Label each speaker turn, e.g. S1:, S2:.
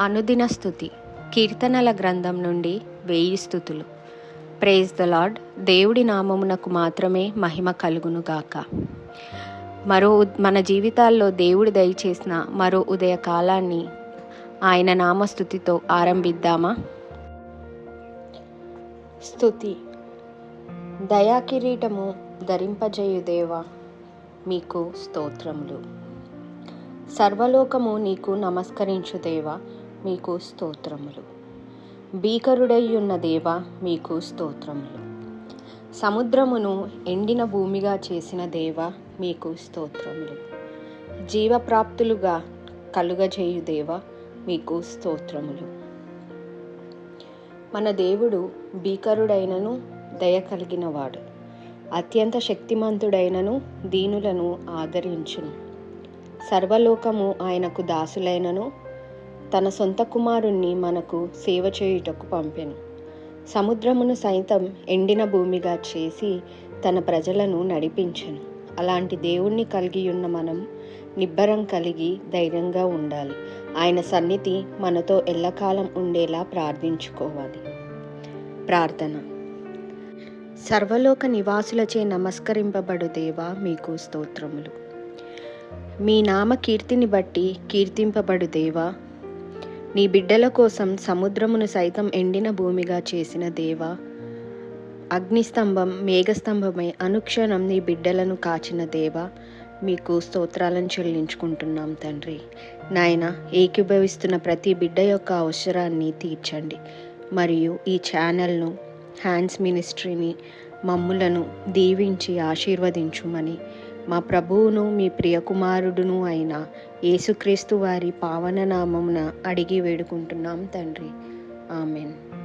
S1: అనుదిన స్థుతి. కీర్తనల గ్రంథం నుండి వేయి స్థుతులు. ప్రేజ్ ద లార్డ్ దేవుడి నామమునకు మాత్రమే మహిమ కలుగును గాక. మరో మన జీవితాల్లో దేవుడు దయచేసిన మరో ఉదయ కాలాన్ని ఆయన నామస్థుతితో ఆరంభిద్దామా? స్థుతి. దయాకిరీటము ధరింపజేయుదేవా మీకు స్తోత్రములు. సర్వలోకము నీకు నమస్కరించుదేవా మీకు స్తోత్రములు. భీకరుడయ్యున్న దేవ మీకు స్తోత్రములు. సముద్రమును ఎండిన భూమిగా చేసిన దేవ మీకు స్తోత్రములు. జీవప్రాప్తులుగా కలుగజేయు దేవ మీకు స్తోత్రములు. మన దేవుడు భీకరుడైనను దయ కలిగినవాడు అత్యంత శక్తిమంతుడైనను దీనులను ఆదరించును. సర్వలోకము ఆయనకు దాసులైనను తన సొంత కుమారుణ్ణి మనకు సేవ చేయుటకు పంపెను. సముద్రమును సైతం ఎండిన భూమిగా చేసి తన ప్రజలను నడిపించెను. అలాంటి దేవుణ్ణి కలిగి ఉన్న మనం నిబ్బరం కలిగి ధైర్యంగా ఉండాలి. ఆయన సన్నిధి మనతో ఎల్లకాలం ఉండేలా ప్రార్థించుకోవాలి. ప్రార్థన. సర్వలోక నివాసులచే నమస్కరింపబడు దేవా మీకు స్తోత్రములు. మీ నామ కీర్తిని బట్టి కీర్తింపబడు దేవా నీ బిడ్డల కోసం సముద్రమును సైతం ఎండిన భూమిగా చేసిన దేవ అగ్నిస్తంభం మేఘస్తంభమై అనుక్షణం నీ బిడ్డలను కాచిన దేవా మీకు స్తోత్రాలను చెల్లించుకుంటున్నాం తండ్రి. నాయన ఏకీభవిస్తున్న ప్రతి బిడ్డ యొక్క అవసరాన్ని తీర్చండి. మరియు ఈ ఛానల్ను హ్యాండ్స్ మినిస్ట్రీని మమ్ములను దీవించి ఆశీర్వదించుమని మా ప్రభువును మీ ప్రియకుమారుడును అయిన యేసుక్రీస్తు వారి పావన నామమున అడిగి వేడుకుంటున్నాం తండ్రి. ఆమెన్.